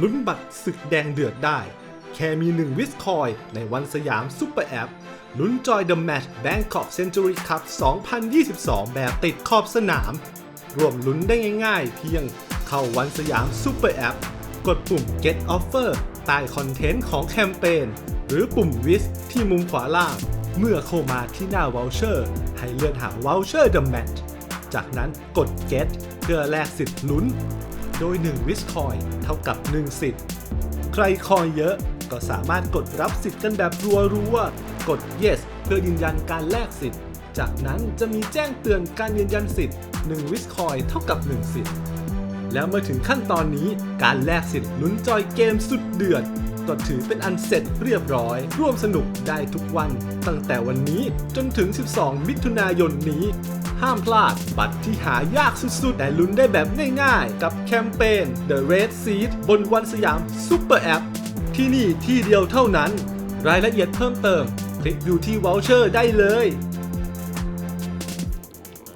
ลุ้นบัตรศึกแดงเดือดได้ แค่มี1วิสคอยในวันสยามซุปเปอร์แอปลุ้นจอยเดอะแมตช์แบงคอกเซนจูรี่คัพ2022 แบบติดขอบสนาม รวมลุ้นได้ง่ายๆ เพียงเข้าวันสยามซุปเปอร์แอปกดปุ่ม get offer ใต้คอนเทนต์ของแคมเปญหรือปุ่ม w i s ที่มุมขวาล่าง เมื่อเข้ามาที่หน้า voucher ให้เลื่อนหา voucher the match จากนั้นกด get เพื่อแลกสิทธิ์ลุ้น โดย1 wish coin เท่ากับ 1 สิทธิ์ ใครคอยเยอะก็สามารถกดรับสิทธิ์กันแบบรัวๆ กด yes เพื่อยืนยันการแลกสิทธิ์ จากนั้นจะมีแจ้งเตือนการยืนยันสิทธิ์ 1 วิสคอยเท่ากับ 1 สิทธิ์ แล้วเมื่อถึงขั้นตอนนี้การแลกสิทธิ์ลุ้นจอยเกมสุดเดือด ก็ถือเป็นอันเสร็จเรียบร้อย ร่วมสนุกได้ทุกวัน ตั้งแต่วันนี้จนถึง 12 มิถุนายนนี้ ห้ามพลาดบัตรที่หายากสุดๆ แต่ลุ้นได้แบบง่ายๆ กับแคมเปญ The Red Seat บนวันสยามซุปเปอร์แอปที่นี่ที่เดียวเท่านั้น รายละเอียดเพิ่มเติม คลิกดูที่ Voucher ได้เลย